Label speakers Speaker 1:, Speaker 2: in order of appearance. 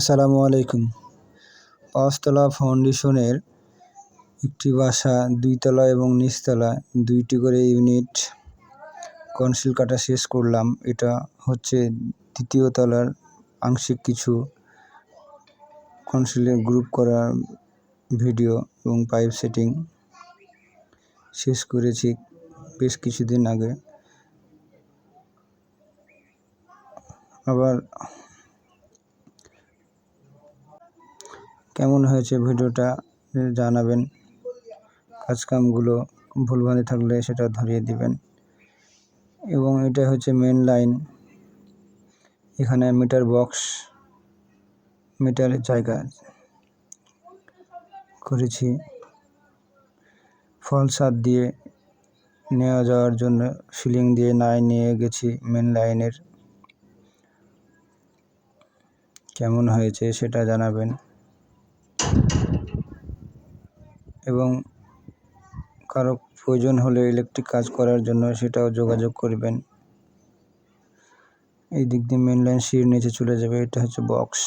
Speaker 1: আসসালামু আলাইকুম। পাঁচতলা ফাউন্ডেশনের একটি বাসা, দুইতলা এবং নিচতলা, দুইটি করে ইউনিট কনসিল কাটা শেষ করলাম। এটা হচ্ছে দ্বিতীয় তলার আংশিক কিছু কনসিলের গ্রুপ করা ভিডিও এবং পাইপ সেটিং শেষ করেছি বেশ কিছুদিন আগে। আবার কেমন হয়েছে ভিডিওটা জানাবেন। কাজকামগুলো ভুলভালে থাকলে সেটা ধরিয়ে দিবেন। এবং এটা হচ্ছে মেন লাইন এখানে মিটার বক্স মিটারের জায়গা করেছি। ফল সার দিয়ে নেওয়া যাওয়ার জন্য সিলিং দিয়ে নাই নিয়ে গেছি মেন লাইনের কেমন হয়েছে সেটা জানাবেন। এবং কারও প্রয়োজন হলে ইলেকট্রিক কাজ করার জন্য সেটাও যোগাযোগ করবেন। এই দিক দিয়ে মেন লাইন সিঁড়ির নিচে চলে যাবে, এটা হচ্ছে বক্স